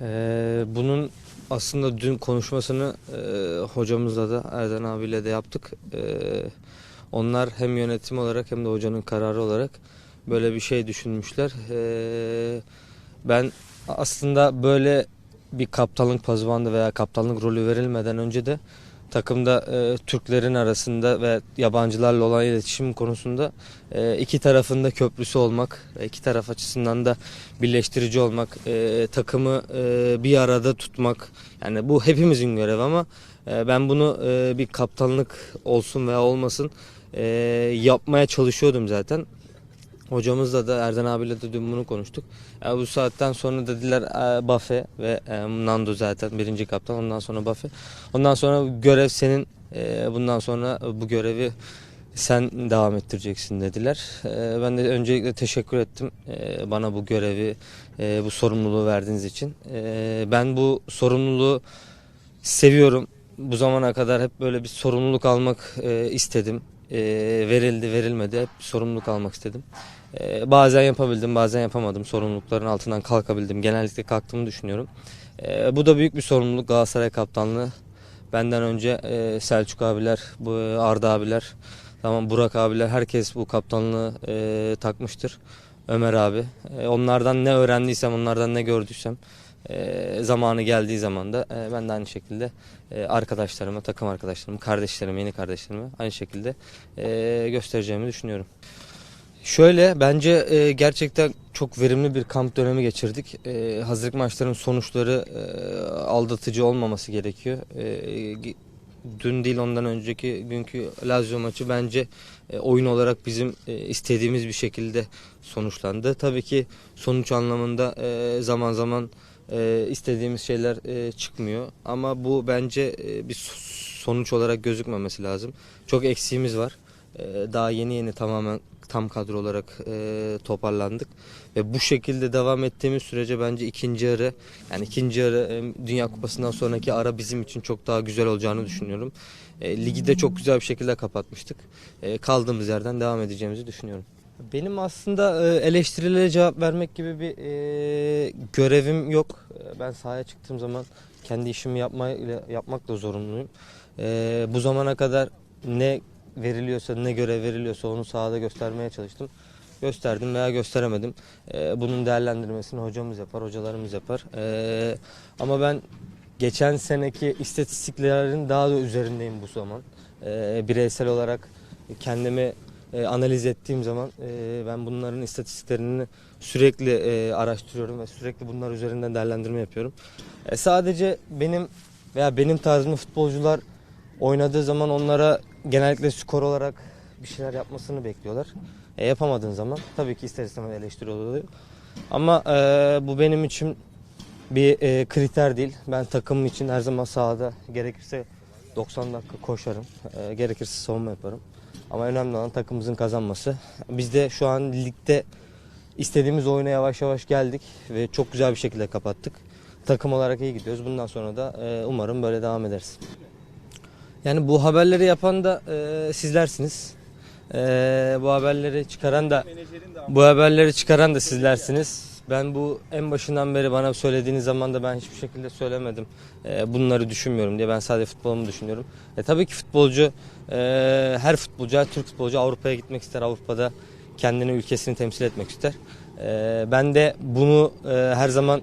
Ee, bunun aslında dün konuşmasını e, hocamızla da Erden abiyle de yaptık. Ee, onlar hem yönetim olarak hem de hocanın kararı olarak böyle bir şey düşünmüşler. Ee, ben aslında böyle bir kaptanlık pazıvandı veya kaptanlık rolü verilmeden önce de takımda e, Türklerin arasında ve yabancılarla olan iletişim konusunda e, iki tarafında köprüsü olmak, iki taraf açısından da birleştirici olmak, e, takımı e, bir arada tutmak. Yani bu hepimizin görevi ama e, ben bunu e, bir kaptanlık olsun veya olmasın e, yapmaya çalışıyordum zaten. Hocamızla da Erden abiyle de dün bunu konuştuk. Ya bu saatten sonra dediler e, Bafe ve e, Nando zaten birinci kaptan ondan sonra Bafe. Ondan sonra görev senin e, bundan sonra bu görevi sen devam ettireceksin dediler. E, ben de öncelikle teşekkür ettim e, bana bu görevi, e, bu sorumluluğu verdiğiniz için. E, ben bu sorumluluğu seviyorum. Bu zamana kadar hep böyle bir sorumluluk almak e, istedim. E, verildi verilmedi hep sorumluluk almak istedim. E, bazen yapabildim bazen yapamadım. Sorumlulukların altından kalkabildim. Genellikle kalktığımı düşünüyorum. E, bu da büyük bir sorumluluk Galatasaray kaptanlığı. Benden önce e, Selçuk abiler, bu Arda abiler, tamam Burak abiler herkes bu kaptanlığı e, takmıştır. Ömer abi. E, onlardan ne öğrendiysem, onlardan ne gördüysem e, zamanı geldiği zaman da e, ben de aynı şekilde e, arkadaşlarıma, takım arkadaşlarıma, kardeşlerime, yeni kardeşlerime aynı şekilde e, göstereceğimi düşünüyorum. Şöyle bence e, gerçekten çok verimli bir kamp dönemi geçirdik. E, hazırlık maçlarının sonuçları aldatıcı olmaması gerekiyor. Dün değil ondan önceki günkü Lazio maçı bence oyun olarak bizim istediğimiz bir şekilde sonuçlandı. Tabii ki sonuç anlamında e, zaman zaman e, istediğimiz şeyler e, çıkmıyor. Ama bu bence e, bir so- sonuç olarak gözükmemesi lazım. Çok eksiğimiz var. E, daha yeni yeni tamamen tam kadro olarak e, toparlandık ve bu şekilde devam ettiğimiz sürece bence ikinci yarı yani ikinci yarı e, Dünya Kupası'ndan sonraki ara bizim için çok daha güzel olacağını düşünüyorum. E, ligi de çok güzel bir şekilde kapatmıştık. E, kaldığımız yerden devam edeceğimizi düşünüyorum. Benim aslında e, eleştirilere cevap vermek gibi bir e, görevim yok. E, Ben sahaya çıktığım zaman kendi işimi yapmayla, yapmakla zorunluyum. E, bu zamana kadar ne veriliyorsa, ne görev veriliyorsa onu sahada göstermeye çalıştım. Gösterdim veya gösteremedim. E, bunun değerlendirmesini hocamız yapar, hocalarımız yapar. E, ama ben geçen seneki istatistiklerin daha da üzerindeyim bu zaman. E, bireysel olarak kendimi e, analiz ettiğim zaman e, ben bunların istatistiklerini sürekli e, araştırıyorum ve sürekli bunlar üzerinden değerlendirme yapıyorum. E, sadece benim veya benim tarzımda futbolcular oynadığı zaman onlara genellikle skor olarak bir şeyler yapmasını bekliyorlar. E, yapamadığın zaman tabii ki ister istemez eleştiri oluyor. Ama e, bu benim için bir e, kriter değil. Ben takımım için her zaman sahada gerekirse 90 dakika koşarım. E, gerekirse savunma yaparım. Ama önemli olan takımımızın kazanması. Biz de şu an ligde istediğimiz oyuna yavaş yavaş geldik ve çok güzel bir şekilde kapattık. Takım olarak iyi gidiyoruz. Bundan sonra da e, umarım böyle devam ederiz. Yani bu haberleri yapan da e, sizlersiniz. E, bu haberleri çıkaran da bu haberleri çıkaran da sizlersiniz. Ben bu en başından beri bana söylediğiniz zaman da ben hiçbir şekilde söylemedim. E, bunları düşünmüyorum diye ben sadece futbolumu düşünüyorum. E, tabii ki futbolcu e, her futbolcu, her Türk futbolcu Avrupa'ya gitmek ister. Avrupa'da kendini ülkesini temsil etmek ister. E, ben de bunu e, her zaman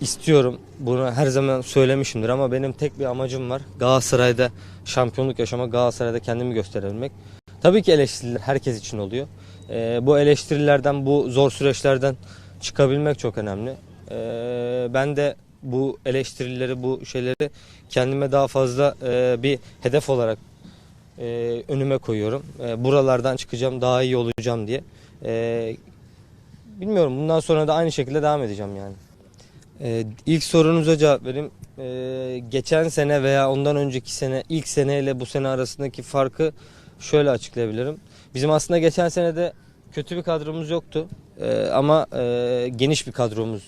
istiyorum. Bunu her zaman söylemişimdir ama benim tek bir amacım var. Galatasaray'da şampiyonluk yaşamak, Galatasaray'da kendimi gösterebilmek. Tabii ki eleştiriler herkes için oluyor. Ee, bu eleştirilerden, bu zor süreçlerden çıkabilmek çok önemli. Ee, ben de bu eleştirileri, bu şeyleri kendime daha fazla e, bir hedef olarak e, önüme koyuyorum. E, buralardan çıkacağım, daha iyi olacağım diye. E, bilmiyorum, bundan sonra da aynı şekilde devam edeceğim yani. Ee, ilk sorunuza cevap vereyim. Geçen sene veya ondan önceki sene, ilk sene ile bu sene arasındaki farkı şöyle açıklayabilirim. Bizim aslında geçen sene de kötü bir kadromuz yoktu. Ee, ama e, geniş bir kadromuz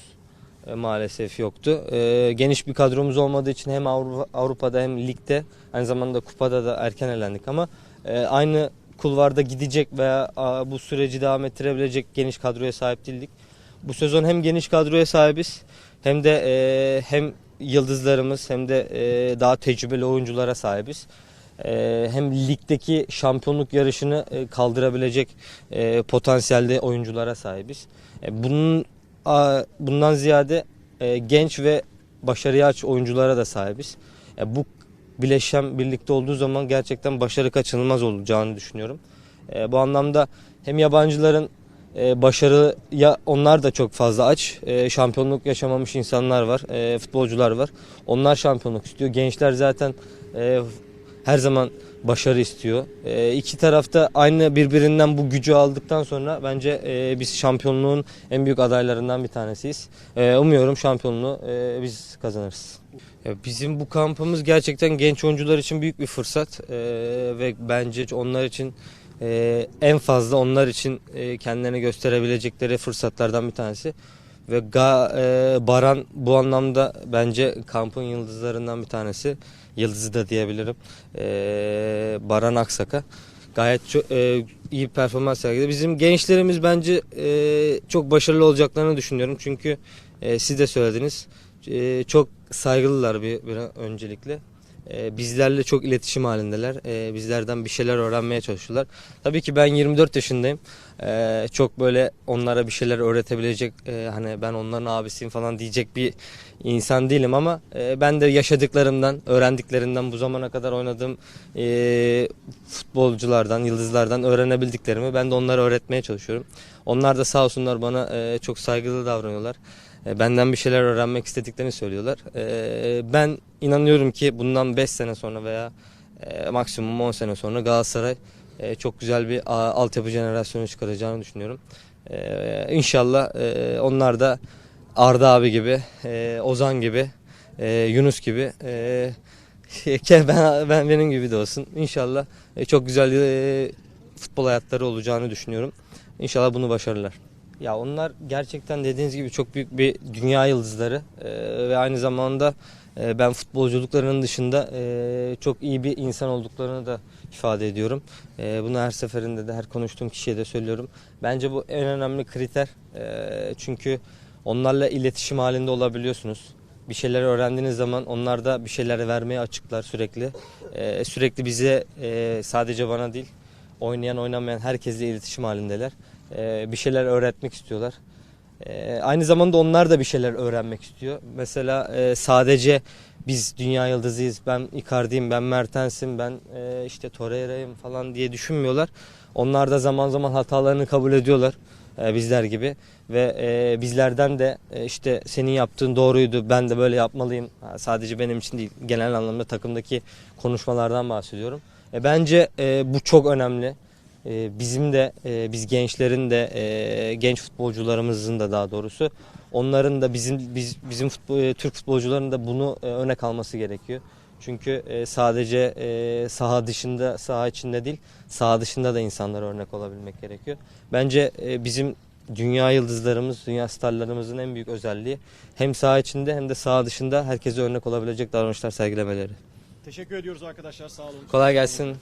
e, maalesef yoktu. Ee, geniş bir kadromuz olmadığı için hem Avrupa, Avrupa'da hem ligde aynı zamanda kupada da erken elendik ama e, aynı kulvarda gidecek veya bu süreci devam ettirebilecek geniş kadroya sahip değildik. Bu sezon hem geniş kadroya sahibiz hem de hem yıldızlarımız hem de daha tecrübeli oyunculara sahibiz. E, hem ligdeki şampiyonluk yarışını e, kaldırabilecek e, potansiyelde oyunculara sahibiz. E, bunun bundan ziyade genç ve başarıya aç oyunculara da sahibiz. Bu bileşen birlikte olduğu zaman gerçekten başarı kaçınılmaz olacağını düşünüyorum. Bu anlamda hem yabancıların e, başarıya onlar da çok fazla aç. Şampiyonluk yaşamamış insanlar var, futbolcular var. Onlar şampiyonluk istiyor. Gençler zaten her zaman başarı istiyor. E, iki tarafta aynı birbirinden bu gücü aldıktan sonra bence e, biz şampiyonluğun en büyük adaylarından bir tanesiyiz. E, umuyorum şampiyonluğu e, biz kazanırız. Ya Bizim bu kampımız gerçekten genç oyuncular için büyük bir fırsat E, ve bence onlar için e, en fazla onlar için e, kendilerini gösterebilecekleri fırsatlardan bir tanesi. Ve Ga, e, Baran bu anlamda bence kampın yıldızlarından bir tanesi. Yıldızı da diyebilirim. E, Baran Aksaka. Gayet ço- e, iyi performans sergiledi. Bizim gençlerimiz bence e, çok başarılı olacaklarını düşünüyorum. Çünkü e, siz de söylediniz. E, çok saygılılar bir, bir öncelikle. E, bizlerle çok iletişim halindeler. E, bizlerden bir şeyler öğrenmeye çalışıyorlar. Tabii ki ben 24 yaşındayım. E, çok böyle onlara bir şeyler öğretebilecek e, hani ben onların abisiyim falan diyecek bir insan değilim ama e, ben de yaşadıklarımdan, öğrendiklerimden bu zamana kadar oynadığım e, futbolculardan, yıldızlardan öğrenebildiklerimi ben de onlara öğretmeye çalışıyorum. Onlar da sağ olsunlar bana çok saygılı davranıyorlar. E, Benden bir şeyler öğrenmek istediklerini söylüyorlar. E, Ben inanıyorum ki bundan 5 sene sonra veya e, maksimum 10 sene sonra Galatasaray çok güzel bir altyapı jenerasyonu çıkaracağını düşünüyorum. İnşallah onlar da Arda abi gibi, Ozan gibi, Yunus gibi, ben, ben benim gibi de olsun. İnşallah çok güzel futbol hayatları olacağını düşünüyorum. İnşallah bunu başarırlar. Ya onlar gerçekten dediğiniz gibi çok büyük bir dünya yıldızları Ee, ve aynı zamanda e, ben futbolculuklarının dışında e, çok iyi bir insan olduklarını da ifade ediyorum. E, bunu her seferinde de her konuştuğum kişiye de söylüyorum. Bence bu en önemli kriter E, çünkü onlarla iletişim halinde olabiliyorsunuz. Bir şeyler öğrendiğiniz zaman onlar da bir şeyler vermeye açıklar sürekli. E, sürekli bize e, sadece bana değil oynayan oynamayan herkesle iletişim halindeler. Ee, bir şeyler öğretmek istiyorlar. Ee, aynı zamanda onlar da bir şeyler öğrenmek istiyor. Mesela e, sadece biz dünya yıldızıyız, ben Icardi'yim, ben Mertens'im, ben e, işte Torreira'yım falan diye düşünmüyorlar. Onlar da zaman zaman hatalarını kabul ediyorlar e, bizler gibi. Ve bizlerden de işte senin yaptığın doğruydu, ben de böyle yapmalıyım. Sadece benim için değil, genel anlamda takımdaki konuşmalardan bahsediyorum. Bence bu çok önemli. E, bizim de e, biz gençlerin de e, genç futbolcularımızın da daha doğrusu onların da bizim biz bizim futbol, e, Türk futbolcuların da bunu örnek alması gerekiyor. Çünkü sadece saha dışında, saha içinde değil, saha dışında da insanlara örnek olabilmek gerekiyor. Bence bizim dünya yıldızlarımız, dünya starlarımızın en büyük özelliği hem saha içinde hem de saha dışında herkese örnek olabilecek davranışlar sergilemeleri. Teşekkür ediyoruz arkadaşlar. Sağ olun. Kolay gelsin.